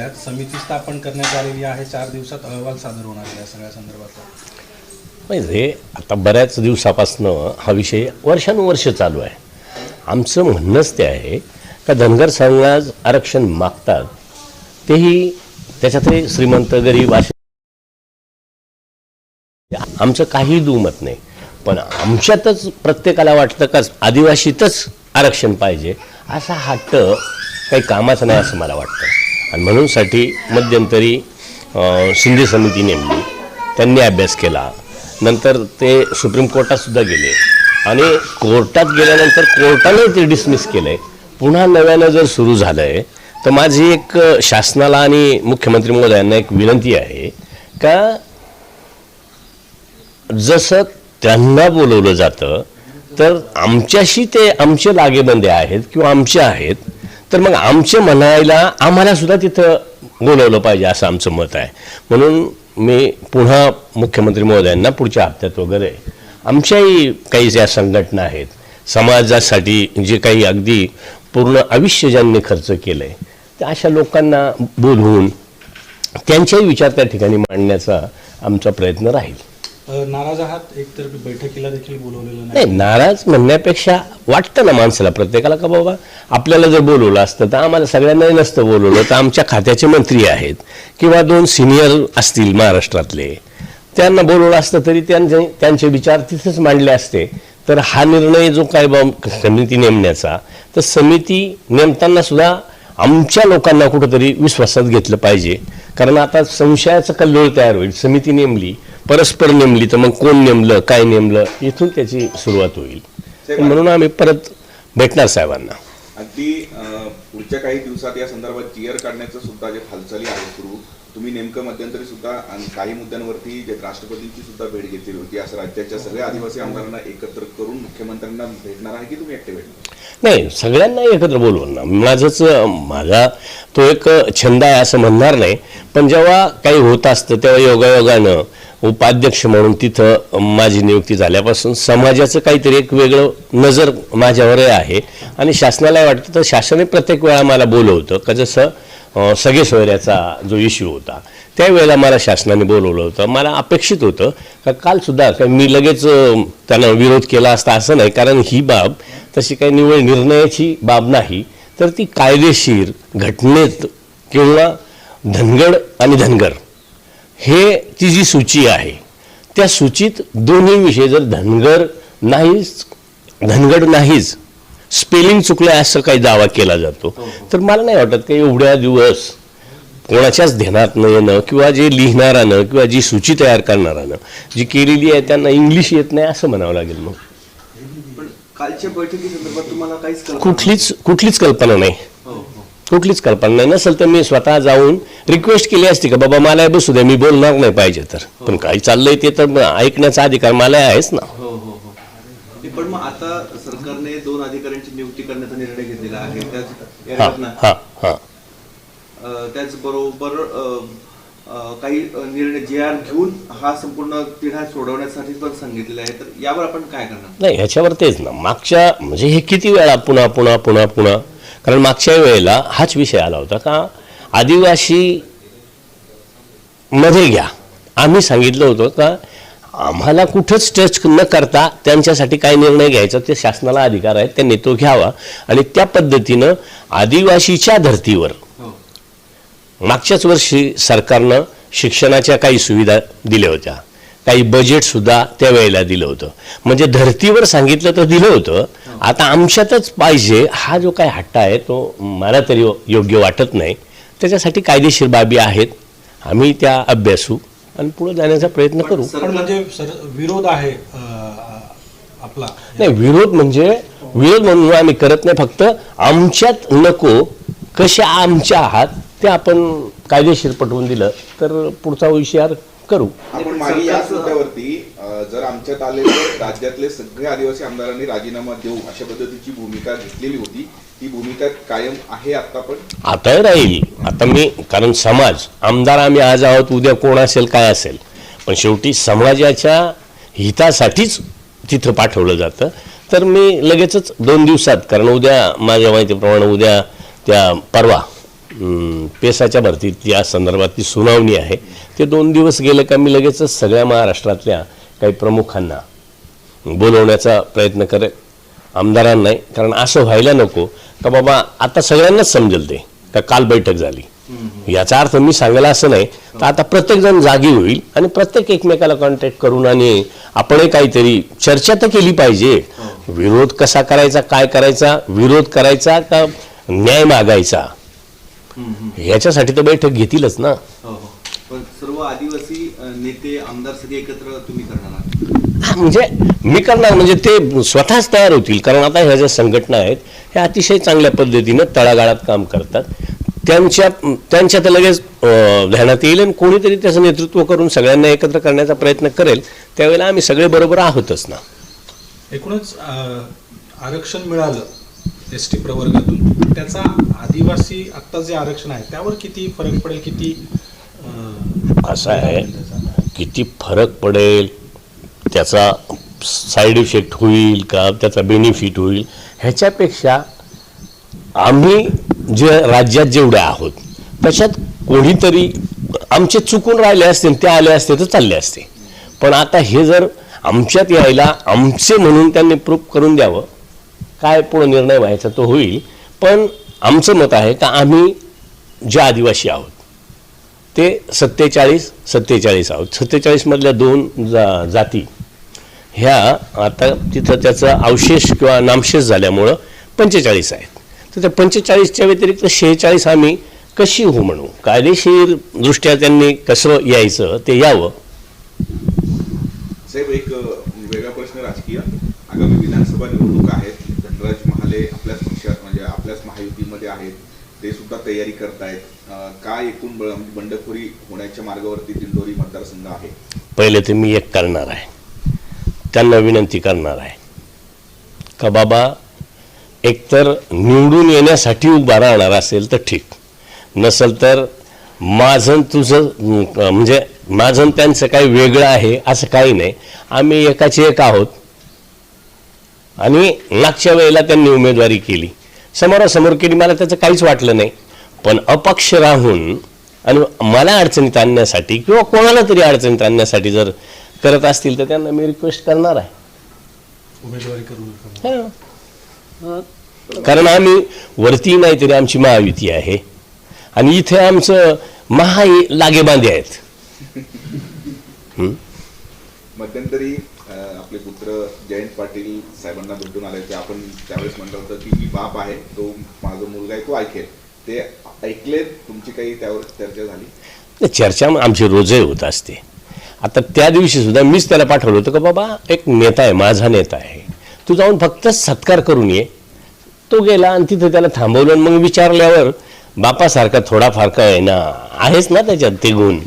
आल्यात समिती स्थापन करण्यात आलेली आहे. चार दिवसात अहवाल सादर होणार आहे या सगळ्या संदर्भात म्हणजे आता बऱ्याच दिवसापासनं हा विषय वर्षानुवर्ष चालू आहे. आमचं म्हणणंच ते आहे का धनगर समाज आरक्षण मागतात तेही त्याच्यातही श्रीमंत गरीब असे. आमचं काही दुमत नाही पण आमच्यातच प्रत्येकाला वाटतं का आदिवासीतच आरक्षण पाहिजे असा हट्ट काही कामाचा नाही असं मला वाटतं. आणि म्हणूनसाठी मध्यंतरी शिंदे समिती नेमली. त्यांनी अभ्यास केला. नंतर ते सुप्रीम कोर्टातसुद्धा गेले. आणि कोर्टात गेल्यानंतर कोर्टाने ते डिसमिस केलं आहे पुन्हा नव्यानं जर सुरू झालं आहे तर माझी एक शासनाला आणि मुख्यमंत्री महोदयांना एक विनंती आहे का जसं त्यांना बोलवलं जातं तर आमच्याशी ते आमचे लागेबंदे आहेत किंवा आमचे आहेत तर मग आमच्या म्हणायला आम्हाला सुद्धा तिथं बोलवलं पाहिजे असं आमचं मत आहे. म्हणून मी पुन्हा मुख्यमंत्री महोदयांना पुढच्या हप्त्यात वगैरे आमच्याही काही ज्या संघटना आहेत समाजासाठी जे काही अगदी पूर्ण आयुष्य ज्यांनी खर्च केलं आहे त्या अशा लोकांना बोलवून त्यांचेही विचार त्या ठिकाणी मांडण्याचा आमचा प्रयत्न राहील. नाराज आहात? एकतर बैठकीला देखील बोलवलेलं नाही. नाराज म्हणण्यापेक्षा वाटतं ना माणसाला प्रत्येकाला का बाबा आपल्याला जर बोलवलं असतं तर आम्हाला सगळ्यांनाही नसतं बोलवलं तर आमच्या खात्याचे मंत्री आहेत किंवा दोन सिनियर असतील महाराष्ट्रातले. त्यांना बोलवलं असतं तरी त्यांचे त्यांचे विचार तिथेच मांडले असते. तर हा निर्णय जो काय बा समिती नेमण्याचा तर समिती नेमताना सुद्धा आमच्या लोकांना कुठंतरी विश्वासात घेतलं पाहिजे. कारण आता संशयाचं कल्लोळ तयार होईल. समिती नेमली परस्पर नेमली तर मग कोण नेमलं काय नेमलं इथून त्याची सुरुवात होईल. म्हणून आम्ही परत भेटणार साहेबांना. अगदी पुढच्या काही दिवसात या संदर्भात जीआर काढण्याचं सुद्धा जे हालचाली आहे सुरू तुम्ही नेमकं मध्यंतरी सुद्धा आणि काही मुद्द्यांवरती राष्ट्रपतींची सुद्धा भेट घेतली होती असं राज्याच्या सगळ्या आदिवासी आमदारांना एकत्र करून मुख्यमंत्र्यांना भेटणार आहे की तुम्ही एकटे भेटणार? नाही सगळ्यांना एकत्र बोलवून ना. माझंच माझा तो एक छंद आहे असं म्हणणार नाही पण जेव्हा काही होत असतं तेव्हा योगायोगानं उपाध्यक्ष म्हणून तिथं माझी नियुक्ती झाल्यापासून समाजाचं काहीतरी एक वेगळं नजर माझ्यावरही आहे. आणि शासनाला वाटतं तर शासनही प्रत्येक वेळा मला बोलवतं का जसं सगळे सोयऱ्याचा जो इश्यू होता त्यावेळेला मला शासनाने बोलवलं होतं. मला अपेक्षित होतं का कालसुद्धा का मी लगेच त्यांना विरोध केला असता असं नाही कारण ही बाब तशी काही निवड निर्णयाची बाब नाही. तर ती कायदेशीर घटनेत किंवा धनगड आणि धनगर हे ती जी सूची आहे त्या सूचीत दोन्ही विषय जर धनगर नाहीच धनगड नाहीच स्पेलिंग चुकलं असं काही दावा केला जातो. तर मला नाही वाटत की एवढ्या दिवस कोणाच्याच ध्यानात न येणं किंवा जे लिहिणारानं किंवा जी सूची तयार करणारानं जी केलेली आहे त्यांना इंग्लिश येत नाही असं म्हणावं लागेल मग. कुठलीच कुठलीच कल्पना नाही. हो, हो. कुठलीच कल्पना नाही. नसेल तर मी स्वतः जाऊन रिक्वेस्ट केली असती का बाबा मला बसू द्या मी बोलणार नाही पाहिजे तर. पण काही चाललंय ते तर ऐकण्याचा अधिकार मला आहेच ना. हो हो हो. पण मग आता सरकारने दोन अधिकाऱ्यांची नियुक्ती करण्याचा निर्णय घेतलेला आहे. त्याच हा हा हा. त्याचबरोबर काही निर्णय जे आर घेऊन हा संपूर्ण तिढा सोडवण्यासाठी पण सांगितलेला आहे तर यावर आपण काय करणार? नाही ह्याच्यावर तेच ना. मागच्या म्हणजे हे किती वेळा पुन्हा पुन्हा पुन्हा पुन्हा कारण मागच्या वेळेला हाच विषय आला होता का आदिवासी मध्ये घ्या. आम्ही सांगितलं होतं का आम्हाला कुठंच टच न करता त्यांच्यासाठी काय निर्णय घ्यायचा ते शासनाला अधिकार आहे त्यांनी तो घ्यावा. आणि त्या पद्धतीनं आदिवासीच्या धर्तीवर मागच्याच वर्षी सरकारनं शिक्षणाच्या काही सुविधा दिल्या होत्या. काही बजेटसुद्धा त्यावेळेला दिलं होतं. म्हणजे धर्तीवर सांगितलं तर दिलं होतं. आता आमच्यातच पाहिजे हा जो काही हट्टा आहे तो मला तरी योग्य वाटत नाही. त्याच्यासाठी कायदेशीर बाबी आहेत. आम्ही त्या अभ्यासू आणि पुढे जाण्याचा प्रयत्न करू. पण म्हणजे सर विरोध आहे आपला. नाही विरोध म्हणजे विरोध म्हणून आम्ही करत नाही फक्त आमच्यात नको कसे आमच्या आहात ते आपण कायदेशीर पटवून दिलं तर पुढचा विचार करू. आपण मागे या मुद्द्यावरती जर आमच्यात आले तर राज्यातले सगळे आदिवासी आमदारांनी राजीनामा देऊ अशा पद्धतीची भूमिका घेतलेली होती. ती भूमिका कायम आहे आता पण? आता राहील. आता मी कारण समाज आमदार आम्ही आज आहोत उद्या कोण असेल काय असेल. पण शेवटी समाजाच्या हितासाठीच तिथं पाठवलं जातं. तर मी लगेचच दोन दिवसात कारण उद्या माझ्या माहितीप्रमाणे उद्या त्या परवा पेसाच्या भरतीत या संदर्भातली सुनावणी आहे. ते दोन दिवस गेले का मी लगेचच सगळ्या महाराष्ट्रातल्या काही प्रमुखांना. बोलवण्याचा प्रयत्न करेल. आमदारांना नाही कारण असं व्हायला नको का बाबा आता सगळ्यांनाच समजेल ते का काल बैठक झाली. याचा अर्थ मी सांगायला असं नाही तर आता प्रत्येक जण जागी होईल आणि प्रत्येक एकमेकाला कॉन्टॅक्ट करून आणि आपणही काहीतरी चर्चा तर केली पाहिजे. विरोध कसा करायचा काय करायचा विरोध करायचा का न्याय मागायचा? याच्यासाठी तर बैठक घेतीलच ना. हो हो. सर्व आदिवासी नेते आमदार सगळे एकत्र तुम्ही करणार आहात. हा, म्हणजे मी करणार म्हणजे ते स्वतःच तयार होतील. कारण आता ह्या ज्या संघटना आहेत ह्या अतिशय चांगल्या पद्धतीनं तळागाळात काम करतात. त्यांच्या त्यांच्या तर लगेच ध्यानात येईल आणि कोणीतरी त्याचं नेतृत्व करून सगळ्यांना एकत्र करण्याचा प्रयत्न करेल. त्यावेळेला आम्ही सगळे बरोबर आहोतच ना. एकूणच आरक्षण मिळालं एस टी प्रवर्गातून त्याचा आदिवासी आत्ता जे आरक्षण आहे त्यावर किती फरक पडेल किती असं आहे? किती फरक पडेल त्याचा साईड इफेक्ट होईल का त्याचा बेनिफिट होईल ह्याच्यापेक्षा आम्ही जे राज्यात जेवढे आहोत त्याच्यात कोणीतरी आमचे चुकून राहिले असते ते आले असते तर चालले असते. पण आता हे जर आमच्यात यायला आमचे म्हणून त्यांनी प्रूफ करून द्यावं काय पुढं निर्णय व्हायचा तो होईल. पण आमचं मत आहे का आम्ही जे आदिवासी आहोत ते सत्तेचाळीस सत्तेचाळीस आहोत. सत्तेचाळीसमधल्या दोन जा जाती. ह्या आता तिथं त्याचा अवशेष किंवा नामशेष झाल्यामुळं पंचेचाळीस आहेत. तर त्या पंचेचाळीसच्या व्यतिरिक्त शेहेचाळीस आम्ही कशी हो म्हणू? कायदेशीरदृष्ट्या त्यांनी कसं यायचं ते यावं. साहेब एक वेगळा प्रश्न राजकीय. आगामी विधानसभा निवडणूक आहेत. धनराज महाले आपल्याच पक्षात म्हणजे आपल्याच महायुतीमध्ये आहेत. ते सुद्धा तयारी करतायत. काय एकूण ब- म्हणजे बंडखोरी होण्याच्या मार्गावरती दिंडोरी मतदारसंघ आहे? पहिले ते मी एक करणार आहे. त्यांना विनंती करणार आहे. का बाबा एकतर निवडून येण्यासाठी उभा राहणार असेल तर ठीक. नसेल तर माझं तुझं म्हणजे माझं त्यांचं काही वेगळं आहे असं काही नाही. आम्ही एकाचे एक आहोत. आणि मागच्या वेळेला त्यांनी उमेदवारी केली. समोरासमोर केली मला त्याचं काहीच वाटलं नाही. पण अपक्ष राहून आणि मला अडचणीत आणण्यासाठी किंवा कोणाला तरी अडचणीत आणण्यासाठी जर करत असतील तर त्यांना मी रिक्वेस्ट करणार आहे. उमेदवारी करू नका हा. कारण आम्ही वरती नाही तरी आमची महायुती आहे. आणि इथे आमचं महा लागेबांधे आहेत. मध्यंतरी आपले पुत्र जयंत पाटील साहेबांना भेटून आले होते. आपण त्यावेळेस म्हटलं होतं की मी बाप आहे तो माझा मुलगा आहे तो ऐकेल. ते ऐकले तुमची काही त्यावर चर्चा झाली? चर्चा आमची रोजही होत असते. आता त्या दिवशी सुद्धा मीच त्याला पाठवलं होतं का बाबा एक नेता आहे माझा नेता आहे. तू जाऊन फक्त सत्कार करून ये. तो गेला आणि तिथं त्याला थांबवलं आणि मग विचारल्यावर बापासारखा थोडाफार काय आहे ना? आहेच ना त्याच्यात ते गुण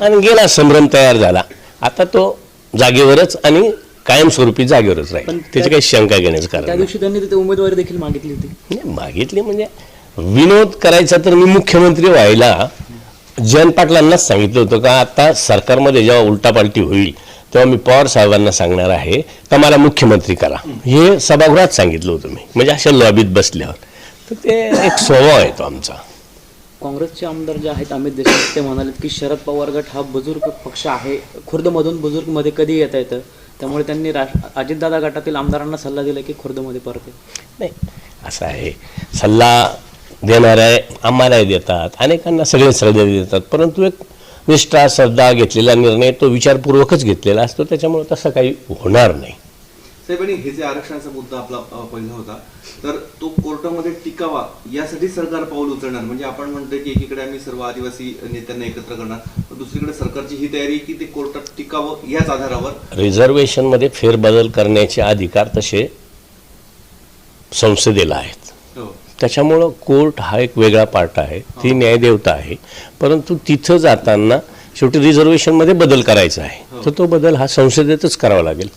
आणि गेला संभ्रम तयार झाला. आता तो जागेवरच आणि कायमस्वरूपी जागेवरच राहील. पण त्याची त्या- काही शंका घेण्याचं कारण त्या. दिवशी त्यांनी तिथे उमेदवारी देखील मागितली होती. नाही, मागितली म्हणजे विनोद करायचा तर मी मुख्यमंत्री व्हायला जयंत पाटलांनाच सांगितलं होतं का आता सरकारमध्ये जेव्हा उलटापालटी होईल तेव्हा मी पवार साहेबांना सांगणार आहे का मला मुख्यमंत्री करा. हे सभागृहात सांगितलं होतं मी. म्हणजे अशा लॉबीत बसल्यावर. तर ते एक स्वभाव आहे तो आमचा. काँग्रेसचे आमदार जे आहेत अमित देशमुख ते म्हणाले की शरद पवार गट हा बुजुर्ग पक्ष आहे. खुर्दमधून बुजुर्गमध्ये कधी येता येतं? त्यामुळे त्यांनी राज अजितदादा गटातील आमदारांना सल्ला दिला की खुर्दमध्ये परत. नाही असं आहे. सल्ला देणाऱ्या आम्हालाही देतात. अनेकांना सगळे सल्ले देतात. परंतु एक निष्ठा श्रद्धा घेतलेला निर्णय तो विचारपूर्वकच घेतलेला असतो. त्याच्यामुळे तसं काही होणार नाही. साहेबांनी हे जे आरक्षणाचा मुद्दा आपला पहिला होता. तर तो कोर्टामध्ये टिकावा यासाठी सरकार पाऊल उचलणार. म्हणजे आपण म्हणतोय की एकीकडे आम्ही सर्व आदिवासी नेत्यांना एकत्र करणार पण दुसरीकडे सरकारची ही तयारी की ते कोर्टात टिकावं याच आधारावर. रिझर्वेशनमध्ये फेरबदल करण्याचे अधिकार तसे संसदेला आहेत. हो. त्याच्यामुळं कोर्ट हा एक वेगळा पार्ट आहे. ती न्यायदेवता आहे. परंतु तिथं जाताना शेवटी रिझर्वेशनमध्ये बदल करायचा आहे. तर तो बदल हा संसदेतच करावा लागेल.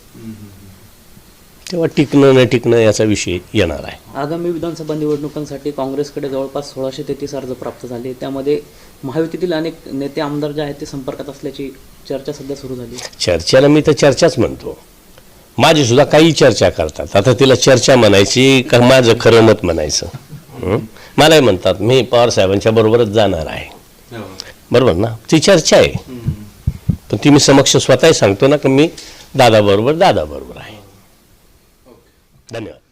तेव्हा टिकणं न टिकणं याचा विषय येणार आहे. आगामी विधानसभा निवडणुकांसाठी काँग्रेसकडे जवळपास सोळाशे तेहतीस अर्ज प्राप्त झाले. त्यामध्ये महायुतीतील अनेक नेते आमदार जे आहेत ते संपर्कात असल्याची चर्चा सध्या सुरू झाली. चर्चेला मी तर चर्चाच म्हणतो. माझी सुद्धा काही चर्चा करतात. आता तिला चर्चा म्हणायची का माझं खरं मत म्हणायचं? मलाही म्हणतात मी पवार साहेबांच्या बरोबरच जाणार आहे. हो. बरोबर ना? ती चर्चा आहे. पण ती मी समक्ष स्वतःही सांगतो ना की मी दादाबरोबर दादाबरोबर आहे. धन्यवाद